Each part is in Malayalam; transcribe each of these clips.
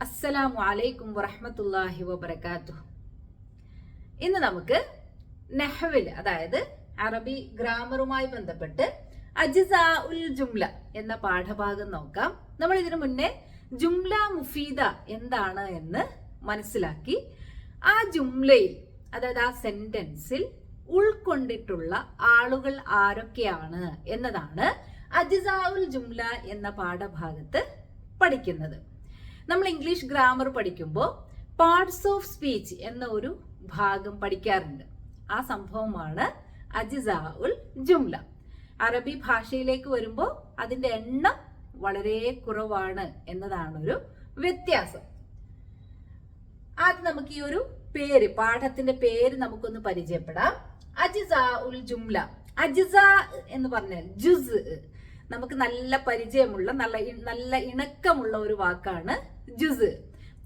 അസ്സലാമു അലൈക്കും വറഹമത്തല്ലാഹി വബർക്കാത്തു ഇന്ന് നമുക്ക് നെഹ്വിൽ അതായത് അറബി ഗ്രാമറുമായി ബന്ധപ്പെട്ട് അജിസാ ഉൽ ജുംല എന്ന പാഠഭാഗം നോക്കാം. നമ്മൾ ഇതിനു മുന്നേ ജുംല മുഫീദ എന്താണ് എന്ന് മനസ്സിലാക്കി ആ ജുംലയിൽ അതായത് ആ സെന്റൻസിൽ ഉൾക്കൊണ്ടിട്ടുള്ള ആളുകൾ ആരൊക്കെയാണ് എന്നതാണ് അജിസാ ഉൽ ജുംല എന്ന പാഠഭാഗത്ത് പഠിക്കുന്നത്. നമ്മൾ ഇംഗ്ലീഷ് ഗ്രാമർ പഠിക്കുമ്പോൾ പാർട്സ് ഓഫ് സ്പീച്ച് എന്ന ഒരു ഭാഗം പഠിക്കാറുണ്ട്. ആ സംഭവമാണ് അജിസാ ഉൽ ജുംല. അറബി ഭാഷയിലേക്ക് വരുമ്പോൾ അതിന്റെ എണ്ണം വളരെ കുറവാണ് എന്നതാണ് ഒരു വ്യത്യാസം. ആദ്യം നമുക്ക് ഈ ഒരു പേര് പാഠത്തിന്റെ പേര് നമുക്കൊന്ന് പരിചയപ്പെടാം. അജിസ ഉൽ ജുംല. അജിസ എന്ന് പറഞ്ഞാൽ ജുസ്. നമുക്ക് നല്ല പരിചയമുള്ള നല്ല നല്ല ഇണക്കമുള്ള ഒരു വാക്കാണ് ജുസ്.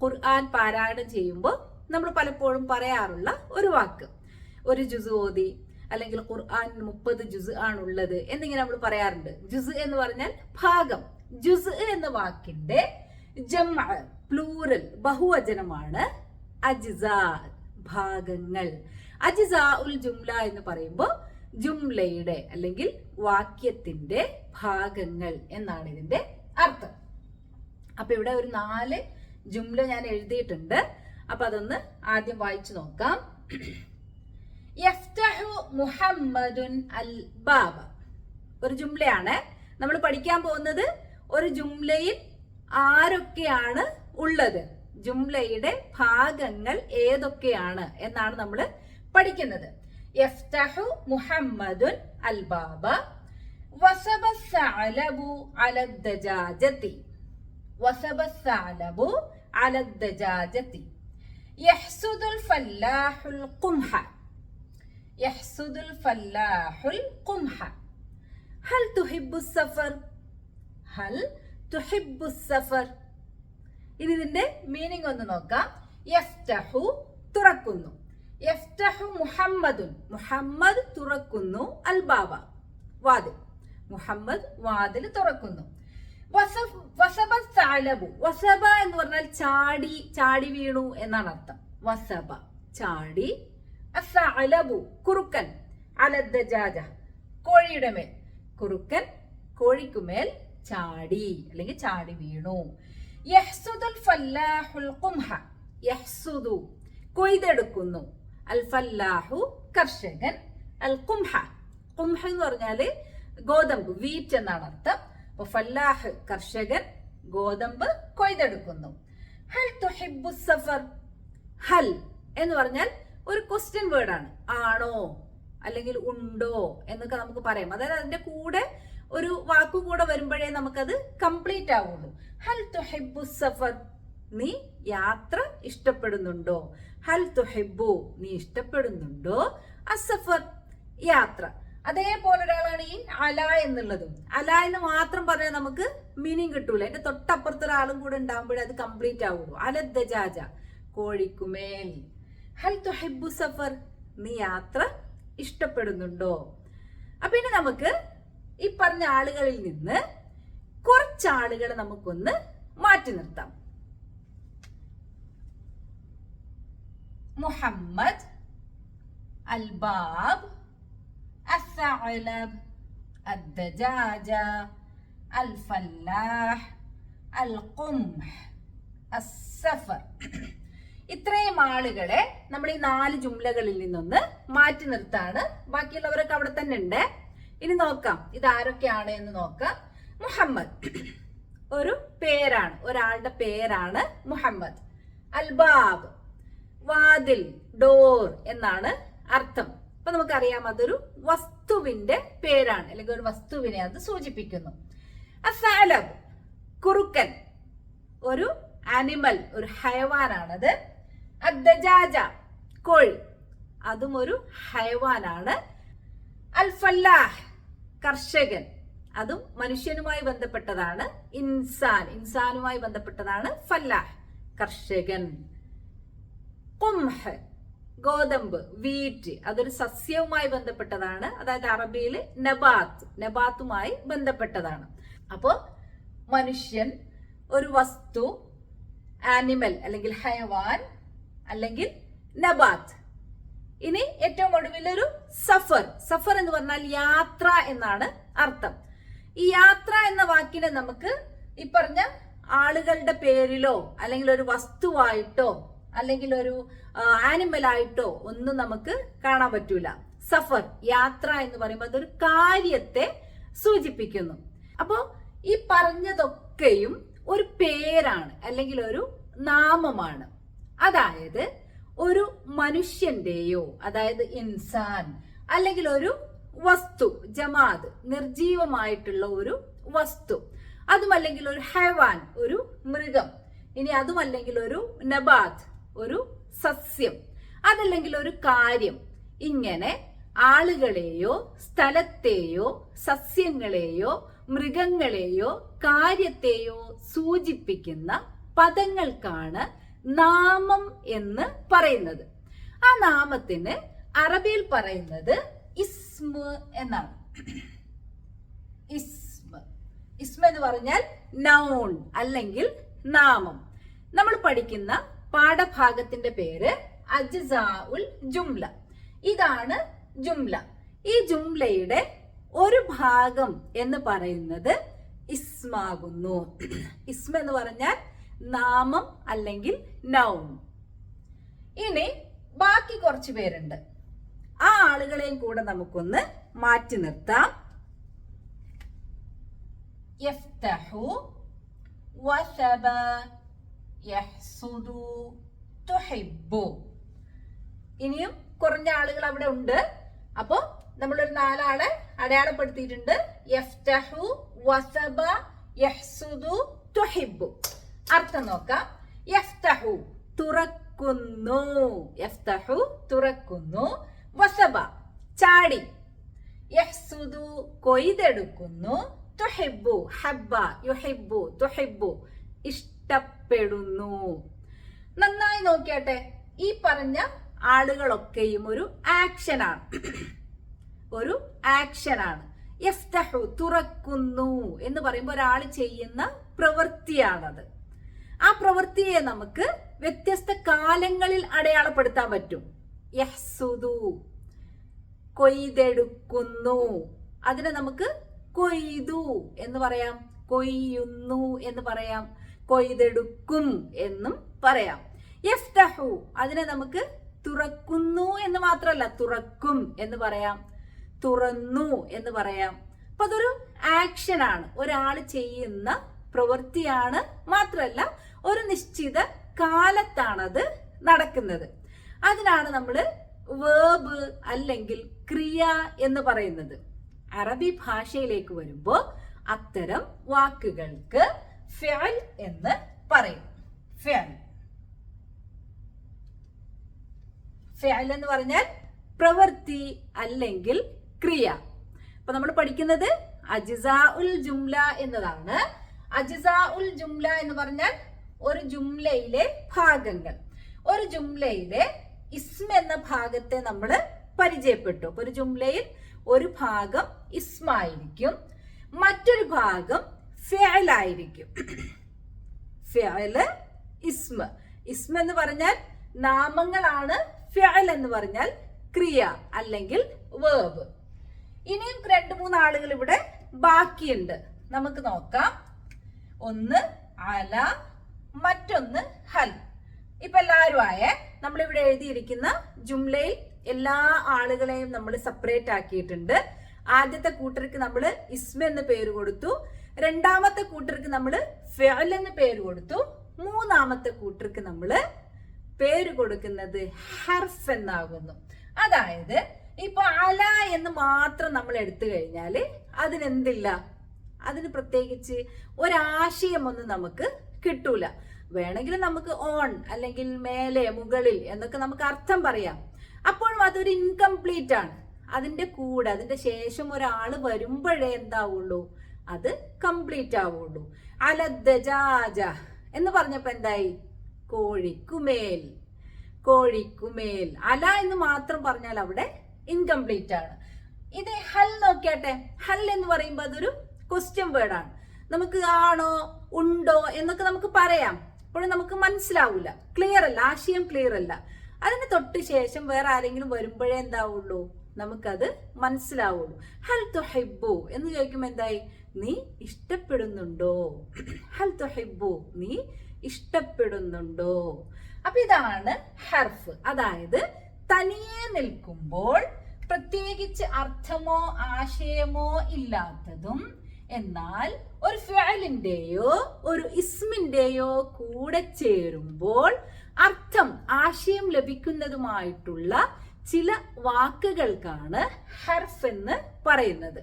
ഖുർആൻ പാരായണം ചെയ്യുമ്പോൾ നമ്മൾ പലപ്പോഴും പറയാറുള്ള ഒരു വാക്ക്. ഒരു ജുസ് ഓതി അല്ലെങ്കിൽ ഖുർആൻ മുപ്പത് ജുസ് ആണുള്ളത് എന്നിങ്ങനെ നമ്മൾ പറയാറുണ്ട്. ജുസ് എന്ന് പറഞ്ഞാൽ ഭാഗം. ജുസ് എന്ന വാക്കിന്റെ ജമ പ്ലൂറൽ ബഹുവചനമാണ് അജിസ ഭാഗങ്ങൾ. അജിസ ഉൽ ജുംല എന്ന് പറയുമ്പോൾ ജുംലയുടെ അല്ലെങ്കിൽ വാക്യത്തിന്റെ ഭാഗങ്ങൾ എന്നാണ് ഇതിന്റെ അർത്ഥം. അപ്പൊ ഇവിടെ ഒരു നാല് ജുംല ഞാൻ എഴുതിയിട്ടുണ്ട്. അപ്പൊ അതൊന്ന് ആദ്യം വായിച്ചു നോക്കാം. യഫ്തഹു മുഹമ്മദുൻ അൽ ബാബ. ഒരു ജുംലയാണ്. നമ്മൾ പഠിക്കാൻ പോകുന്നത് ഒരു ജുംലയിൽ ആരൊക്കെയാണ് ഉള്ളത്? ജുംലയുടെ ഭാഗങ്ങൾ ഏതൊക്കെയാണ് എന്നാണ് നമ്മൾ പഠിക്കുന്നത്. യഫ്തഹു മുഹമ്മദുൻ അൽ ബാബ വസബ സഅലബു അല ദജാജതി വസബ സഅലബു അല ദജാജതി യഹ്സുദുൽ ഫല്ലാഹുൽ ഖുംഹ يحصد الفلاح القمح هل تحب السفر هل تحب السفر ഇനി ഇതിന്റെ മീനിങ് ഒന്ന് നോക്കാം യഫ്തഹു തുറക്കുന്നു യഫ്തഹു മുഹമ്മദുൻ. മുഹമ്മദ് തുറക്കുന്നു അൽബാബ. വാതിൽ. മുഹമ്മദ് വാതിൽ തുറക്കുന്നു. വസബ സാലബു. വസബ എന്ന് പറഞ്ഞാൽ ചാടി ചാടി വീണു എന്നാണ് അർത്ഥം. വസബ ചാടി. അസഅലബു കുറുക്കൻ. അലദ്ദജാജ കോഴിയുടെ മേൽ. കുറുക്കൻ കോഴിക്കുമേൽ ചാടി അല്ലെങ്കിൽ ചാടി വീണു. യഹ്സുദുൽ ഫല്ലാഹുൽ ഖുംഹ. യഹ്സുദു കൊയ്തെടുക്കുന്നു. അൽ ഫല്ലാഹു കർഷകൻ അൽ കുംഹ കുംഹ എന്ന് പറഞ്ഞാൽ ഗോതമ്പ് വീറ്റ് എന്നാണ് അർത്ഥം. അപ്പൊ ഫല്ലാഹ് കർഷകൻ ഗോതമ്പ് കൊയ്തെടുക്കുന്നു. ഹൽ തുഹിബ്ബു സഫർ? ഹൽ എന്ന് പറഞ്ഞാൽ ഒരു ക്വസ്റ്റ്യൻ വേർഡ് ആണ്. ആണോ അല്ലെങ്കിൽ ഉണ്ടോ എന്നൊക്കെ നമുക്ക് പറയാം. അതായത് അതിന്റെ കൂടെ ഒരു വാക്കും കൂടെ വരുമ്പോഴേ നമുക്കത് കംപ്ലീറ്റ് ആവുള്ളൂ. ഹൽ തുഹിബ്ബു സഫർ? നീ യാത്ര ഇഷ്ടപ്പെടുന്നുണ്ടോ? ഹൽ തുഹിബ്ബു നീ ഇഷ്ടപ്പെടുന്നുണ്ടോ? അസഫർ യാത്ര. അതേപോലെ ഒരാളാണ് ഈ അല എന്നുള്ളതും. അല എന്ന് മാത്രം പറഞ്ഞാൽ നമുക്ക് മീനിങ് കിട്ടൂല. എന്റെ തൊട്ടപ്പുറത്ത് ഒരാളും കൂടെ ഉണ്ടാകുമ്പോഴേ അത് കംപ്ലീറ്റ് ആവുള്ളൂ. അലദ്ദജാജ കോഴിക്കുമേൽ. ഹൽ തുഹിബ്ബു സഫർ നീ യാത്ര ഇഷ്ടപ്പെടുന്നുണ്ടോ? അപ്പൊ ഇനി നമുക്ക് ഈ പറഞ്ഞ ആളുകളിൽ നിന്ന് കുറച്ച് ആളുകളെ നമുക്കൊന്ന് മാറ്റി നിർത്താം. മുഹമ്മദ് الباب الثعلب الدجاجة الفلاح القمح السفر ഇത്രയും ആളുകളെ നമ്മൾ ഈ നാല് ജുംലകളിൽ നിന്നൊന്ന് മാറ്റി നിർത്താണ് ബാക്കിയുള്ളവരൊക്കെ അവിടെ തന്നെ ഉണ്ട് ഇനി നോക്കാം ഇത് ആരൊക്കെയാണ് എന്ന് നോക്കാം മുഹമ്മദ് ഒരു പേരാണ് ഒരാളുടെ പേരാണ് മുഹമ്മദ് അൽബാബ് വാതിൽ ഡോർ എന്നാണ് അർത്ഥം. അപ്പൊ നമുക്കറിയാം അതൊരു വസ്തുവിന്റെ പേരാണ് അല്ലെങ്കിൽ ഒരു വസ്തുവിനെ അത് സൂചിപ്പിക്കുന്നു. അസാലബ് കുറുക്കൻ ഒരു ആനിമൽ ഒരു ഹയവാനാണത് അദ്ദജാജ കോഴി അതും ഒരു ഹയവാനാണ് അൽ ഫല്ലാഹ് കർഷകൻ അതും മനുഷ്യനുമായി ബന്ധപ്പെട്ടതാണ്. ഇൻസാൻ ഇൻസാനുമായി ബന്ധപ്പെട്ടതാണ് ഫല്ലാഹ് കർഷകൻ. കുംഹ് ഗോതമ്പ് വീറ്റ് അതൊരു സസ്യവുമായി ബന്ധപ്പെട്ടതാണ്. അതായത് അറബിയിൽ നബാത്ത് നബാത്തുമായി ബന്ധപ്പെട്ടതാണ്. അപ്പോൾ മനുഷ്യൻ ഒരു വസ്തു ആനിമൽ അല്ലെങ്കിൽ ഹയവാൻ അല്ലെങ്കിൽ നബാത്ത്. ഇനി ഏറ്റവും ഒടുവിൽ ഒരു സഫർ. സഫർ എന്ന് പറഞ്ഞാൽ യാത്ര എന്നാണ് അർത്ഥം. ഈ യാത്ര എന്ന വാക്കിനെ നമുക്ക് ഈ പറഞ്ഞ ആളുകളുടെ പേരിലോ അല്ലെങ്കിൽ ഒരു വസ്തുവായിട്ടോ അല്ലെങ്കിൽ ഒരു ആനിമൽ ആയിട്ടോ ഒന്നും നമുക്ക് കാണാൻ പറ്റൂല. സഫർ യാത്ര എന്ന് പറയുമ്പോൾ അതൊരു കാര്യത്തെ സൂചിപ്പിക്കുന്നു. അപ്പോ ഈ പറഞ്ഞതൊക്കെയും ഒരു പേരാണ് അല്ലെങ്കിൽ ഒരു നാമമാണ്. അതായത് ഒരു മനുഷ്യന്റെയോ അതായത് ഇൻസാൻ അല്ലെങ്കിൽ ഒരു വസ്തു ജമാത് നിർജീവമായിട്ടുള്ള ഒരു വസ്തു. അതുമല്ലെങ്കിൽ ഒരു ഹൈവാൻ ഒരു മൃഗം. ഇനി അതുമല്ലെങ്കിൽ ഒരു നബാത്ത് ഒരു സസ്യം അതല്ലെങ്കിൽ ഒരു കാര്യം. ഇങ്ങനെ ആളുകളെയോ സ്ഥലത്തെയോ സസ്യങ്ങളെയോ മൃഗങ്ങളെയോ കാര്യത്തെയോ സൂചിപ്പിക്കുന്ന പദങ്ങൾക്കാണ് നാമം എന്ന് പറയുന്നത്. ആ നാമത്തിന് അറബിയിൽ പറയുന്നത് ഇസ്മ എന്നാണ്. ഇസ്മ. ഇസ്മ എന്ന് പറഞ്ഞാൽ നൗൺ അല്ലെങ്കിൽ നാമം. നമ്മൾ പഠിക്കുന്ന പാഠഭാഗത്തിന്റെ പേര് അജ്സാഉൽ ജുംല. ഇതാണ് ജുംല. ഈ ജുംലയുടെ ഒരു ഭാഗം എന്ന് പറയുന്നത് ഇസ്മാകുന്നു. ഇസ്മ എന്ന് പറഞ്ഞാൽ നാമം അല്ലെങ്കിൽ നൗൺ ഇനി ബാക്കി കുറച്ച് പേരുണ്ട്. ആ ആളുകളെയും കൂടെ നമുക്കൊന്ന് മാറ്റി നിർത്താം. യഫ്തഹു വസബ യഹ്സുദു തുഹിബ്ബു. ഇനിയും കുറഞ്ഞ ആളുകൾ അവിടെ ഉണ്ട്. അപ്പോ നമ്മളൊരു നാലാളെ അടയാളപ്പെടുത്തിയിട്ടുണ്ട്. യഫ്തഹു വസബ യഹ്സുദു തുഹിബ്ബു. അർത്ഥം നോക്കാം. യഫ്തഹു തുറക്കുന്നു. യഫ്തഹു തുറക്കുന്നു. വസബ ചാടി. യഹ്സുദു കൊയ്തെടുക്കുന്നു. തുഹിബ്ബു ഹബ്ബ യുഹിബ്ബു തുഹിബ്ബു. ഇഷ്ടപ്പെടുന്നു. നന്നായി നോക്കിയാട്ടെ. ഈ പറഞ്ഞ ആളുകളൊക്കെയും ഒരു ആക്ഷനാണ്. ഒരു ആക്ഷനാണ്. യഫ്തഹു തുറക്കുന്നു എന്ന് പറയുമ്പോൾ ഒരാൾ ചെയ്യുന്ന പ്രവൃത്തിയാണത്. ആ പ്രവൃത്തിയെ നമുക്ക് വ്യത്യസ്ത കാലങ്ങളിൽ അടയാളപ്പെടുത്താൻ പറ്റും. യഹ്സുദു കൊയ്തെടുക്കുന്നു. അതിനെ നമുക്ക് കൊയ്തു എന്ന് പറയാം. കൊയ്യുന്നു എന്ന് പറയാം. കൊയ്തെടുക്കും എന്നും പറയാം. യഫ്തഹു അതിനെ നമുക്ക് തുറക്കുന്നു എന്ന് മാത്രമല്ല തുറക്കും എന്ന് പറയാം. തുറന്നു എന്ന് പറയാം. അപ്പൊ അതൊരു ആക്ഷൻ ആണ്. ഒരാൾ ചെയ്യുന്ന പ്രവൃത്തിയാണ് മാത്രമല്ല ഒരു നിശ്ചിത കാലത്താണത് നടക്കുന്നത്. അതിനാണ് നമ്മൾ വേബ് അല്ലെങ്കിൽ ക്രിയ എന്ന് പറയുന്നത്. അറബി ഭാഷയിലേക്ക് വരുമ്പോൾ അത്തരം വാക്കുകൾക്ക് ഫിഅൽ എന്ന് പറയും. ഫിഅൽ. ഫിഅൽ എന്ന് പറഞ്ഞാൽ പ്രവൃത്തി അല്ലെങ്കിൽ ക്രിയ. അപ്പൊ നമ്മൾ പഠിക്കുന്നത് അജിസ ഉൽ ജുംല എന്നതാണ്. അജിസ ഉൽ ജുംല എന്ന് പറഞ്ഞാൽ ഒരു ജുംലയിലെ ഭാഗങ്ങൾ. ഒരു ജുംലയിലെ ഇസ്മ എന്ന ഭാഗത്തെ നമ്മൾ പരിചയപ്പെട്ടു. ഒരു ജുംലയിൽ ഒരു ഭാഗം ഇസ്മായിരിക്കും. മറ്റൊരു ഭാഗം ഫിഅലായിരിക്കും. ഫിയൽ ഇസ്മ. ഇസ്മ എന്ന് പറഞ്ഞാൽ നാമങ്ങളാണ് ഫിയൽ എന്ന് പറഞ്ഞാൽ ക്രിയ അല്ലെങ്കിൽ വേർബ്. ഇനിയും രണ്ട് മൂന്ന് ആളുകൾ ഇവിടെ ബാക്കിയുണ്ട്. നമുക്ക് നോക്കാം. ഒന്ന് അല മറ്റൊന്ന് ഹൽ. ഇപ്പൊ എല്ലാവരും ആയേ നമ്മളിവിടെ എഴുതിയിരിക്കുന്ന ജുംലയിൽ എല്ലാ ആളുകളെയും നമ്മൾ സെപ്പറേറ്റ് ആക്കിയിട്ടുണ്ട്. ആദ്യത്തെ കൂട്ടർക്ക് നമ്മൾ ഇസ്മ എന്ന് പേര് കൊടുത്തു. രണ്ടാമത്തെ കൂട്ടർക്ക് നമ്മൾ ഫെൽ എന്ന് പേര് കൊടുത്തു. മൂന്നാമത്തെ കൂട്ടർക്ക് നമ്മൾ പേര് കൊടുക്കുന്നത് ഹർഫ് എന്നാകുന്നു. അതായത് ഇപ്പൊ അല എന്ന് മാത്രം നമ്മൾ എടുത്തു കഴിഞ്ഞാൽ അതിനെന്തില്ല? അതിന് പ്രത്യേകിച്ച് ഒരാശയമൊന്നും നമുക്ക് കിട്ടൂല. വേണമെങ്കിൽ നമുക്ക് ഓൺ അല്ലെങ്കിൽ മേലെ മുകളിൽ എന്നൊക്കെ നമുക്ക് അർത്ഥം പറയാം. അപ്പോഴും അതൊരു ഇൻകംപ്ലീറ്റ് ആണ്. അതിന്റെ കൂടെ അതിന്റെ ശേഷം ഒരാൾ വരുമ്പോഴേ എന്താവുള്ളൂ? അത് കംപ്ലീറ്റ് ആവുള്ളൂ. അലദ്ദജാജ എന്ന് പറഞ്ഞപ്പോ എന്തായി? കോഴിക്കുമേൽ. കോഴിക്കുമേൽ. അല എന്ന് മാത്രം പറഞ്ഞാൽ അവിടെ ഇൻകംപ്ലീറ്റ് ആണ്. ഇത് ഹൽ നോക്കിയാട്ടെ. ഹൽ എന്ന് പറയുമ്പോൾ അതൊരു ക്വസ്റ്റ്യൻ വേർഡാണ് നമുക്ക് ആണോ ഉണ്ടോ എന്നൊക്കെ നമുക്ക് പറയാം. അപ്പോഴും നമുക്ക് മനസ്സിലാവില്ല ക്ലിയർ അല്ല. ആശയം ക്ലിയർ അല്ല. അതിന് തൊട്ട് ശേഷം വേറെ ആരെങ്കിലും വരുമ്പോഴേ എന്താവുള്ളൂ? നമുക്കത് മനസ്സിലാവുള്ളൂ. ഹൽ തൊഹിബു എന്ന് ചോദിക്കുമ്പോൾ എന്തായി? നീ ഇഷ്ടപ്പെടുന്നുണ്ടോ? ഹൽ തൊഹിബു നീ ഇഷ്ടപ്പെടുന്നുണ്ടോ? അപ്പൊ ഇതാണ് ഹർഫ്. അതായത് തനിയെ നിൽക്കുമ്പോൾ പ്രത്യേകിച്ച് അർത്ഥമോ ആശയമോ ഇല്ലാത്തതും എന്നാൽ ഒരു ഫിഅലിന്റെയോ ഒരു ഇസ്മിന്റെയോ കൂടെ ചേരുമ്പോൾ അർത്ഥം ആശയം ലഭിക്കുന്നതുമായിട്ടുള്ള ചില വാക്കുകൾക്കാണ് ഹർഫ് എന്ന് പറയുന്നത്.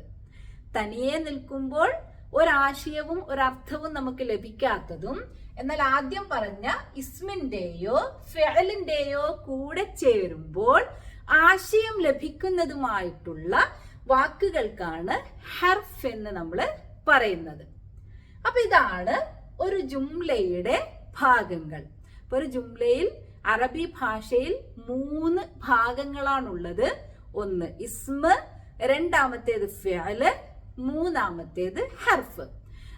തനിയെ നിൽക്കുമ്പോൾ ഒരാശയവും ഒരർത്ഥവും നമുക്ക് ലഭിക്കാത്തതും. എന്നാൽ ആദ്യം പറഞ്ഞ ഇസ്മിന്റെയോ ഫെഅലിന്റെയോ കൂടെ ചേരുമ്പോൾ ആശയം ലഭിക്കുന്നതുമായിട്ടുള്ള വാക്കുകൾക്കാണ് ഹർഫ് എന്ന് നമ്മൾ പറയുന്നത്. അപ്പൊ ഇതാണ് ഒരു ജുംലയുടെ ഭാഗങ്ങൾ. അപ്പൊ ഒരു ജുംലയിൽ അറബി ഭാഷയിൽ മൂന്ന് ഭാഗങ്ങളാണുള്ളത്. ഒന്ന് ഇസ്മ രണ്ടാമത്തേത് ഫിഅൽ മൂന്നാമത്തേത് ഹർഫ്.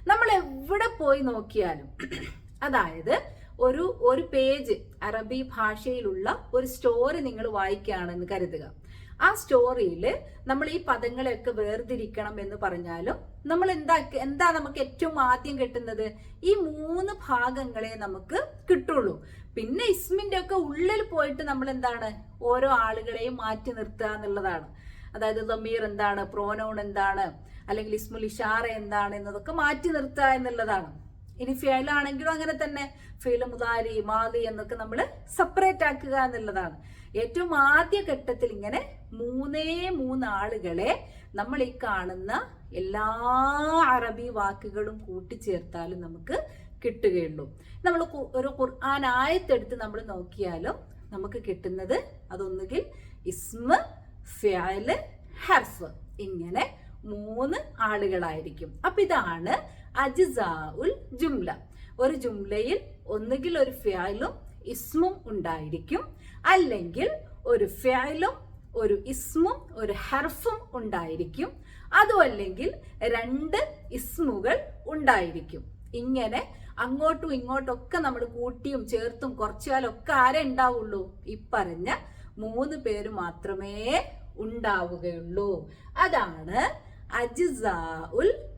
നമ്മൾ എവിടെ പോയി നോക്കിയാലും അതായത് ഒരു ഒരു പേജ് അറബി ഭാഷയിലുള്ള ഒരു സ്റ്റോറി നിങ്ങൾ വായിക്കുകയാണെന്ന് കരുതുക. ആ സ്റ്റോറിയിൽ നമ്മൾ ഈ പദങ്ങളെയൊക്കെ വേർതിരിക്കണം എന്ന് പറഞ്ഞാലും നമ്മൾ എന്താ എന്താ നമുക്ക് ഏറ്റവും ആദ്യം കിട്ടുന്നത്? ഈ മൂന്ന് ഭാഗങ്ങളെ നമുക്ക് കിട്ടുള്ളൂ. പിന്നെ ഇസ്മിന്റെ ഒക്കെ ഉള്ളിൽ പോയിട്ട് നമ്മൾ എന്താണ്? ഓരോ ആളുകളെയും മാറ്റി നിർത്തുക എന്നുള്ളതാണ്. അതായത് ദമീർ എന്താണ്? പ്രോനൗൺ എന്താണ്? അല്ലെങ്കിൽ ഇസ്മുൽ ഇഷാറ എന്താണ് എന്നതൊക്കെ മാറ്റി നിർത്തുക എന്നുള്ളതാണ്. ഇനി ഫെയിലാണെങ്കിലും അങ്ങനെ തന്നെ ഫെയിൽ മുതാരി മാലി എന്നൊക്കെ നമ്മൾ സെപ്പറേറ്റ് ആക്കുക എന്നുള്ളതാണ്. ഏറ്റവും ആദ്യ ഘട്ടത്തിൽ ഇങ്ങനെ മൂന്നേ മൂന്ന് ആളുകളെ നമ്മൾ ഈ കാണുന്ന എല്ലാ അറബി വാക്കുകളും കൂട്ടിച്ചേർത്താലും നമുക്ക് കിട്ടുകയുള്ളൂ. നമ്മൾ ഒരു ഖുർആൻ ആയത്തെടുത്ത് നമ്മൾ നോക്കിയാലും നമുക്ക് കിട്ടുന്നത് അതൊന്നുകിൽ ഇസ്മ ഫിയൽ ഹർഫ് ഇങ്ങനെ മൂന്ന് ആളുകളായിരിക്കും. അപ്പൊ ഇതാണ് അജിസാ ഉൽ ജുംല. ഒരു ജുംലയിൽ ഒന്നുകിൽ ഒരു ഫിയാലും ഇസ്മും ഉണ്ടായിരിക്കും. അല്ലെങ്കിൽ ഒരു ഫിയാലും ഒരു ഇസ്മും ഒരു ഹർഫും ഉണ്ടായിരിക്കും. അതും അല്ലെങ്കിൽ രണ്ട് ഇസ്മുകൾ ഉണ്ടായിരിക്കും. ഇങ്ങനെ അങ്ങോട്ടും ഇങ്ങോട്ടൊക്കെ നമ്മൾ കൂട്ടിയും ചേർത്തും കുറച്ചാലൊക്കെ ആരേ ഉണ്ടാവുള്ളൂ? ഈ പറഞ്ഞ മൂന്ന് പേര് മാത്രമേ ഉണ്ടാവുകയുള്ളൂ. അതാണ് അജിസാ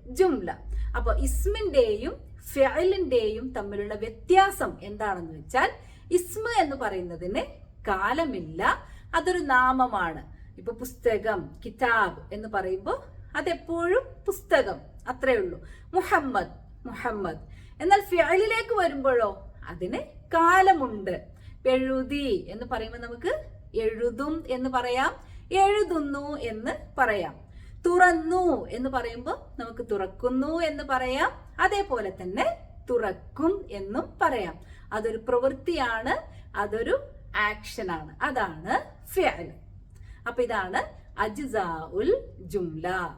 ജുംല. അപ്പൊ ഇസ്മിന്റെയും ഫിഅലിന്റെയും തമ്മിലുള്ള വ്യത്യാസം എന്താണെന്ന് വെച്ചാൽ ഇസ്മ എന്ന് പറയുന്നതിന് കാലമില്ല അതൊരു നാമമാണ്. ഇപ്പൊ പുസ്തകം കിതാബ് എന്ന് പറയുമ്പോൾ അതെപ്പോഴും പുസ്തകം അത്രേ ഉള്ളൂ. മുഹമ്മദ് മുഹമ്മദ്. എന്നാൽ ഫിയലിലേക്ക് വരുമ്പോഴോ? അതിന് കാലമുണ്ട്. എഴുതി എന്ന് പറയുമ്പോൾ നമുക്ക് എഴുതും എന്ന് പറയാം എഴുതുന്നു എന്ന് പറയാം. തുറന്നു എന്ന് പറയുമ്പോൾ നമുക്ക് തുറക്കുന്നു എന്ന് പറയാം. അതേപോലെ തന്നെ തുറക്കും എന്നും പറയാം. അതൊരു പ്രവൃത്തിയാണ് അതൊരു ആണ് അതാണ് ഫിയൽ അപ്പൊ ഇതാണ് അജിസ ഉൽ ജുംല.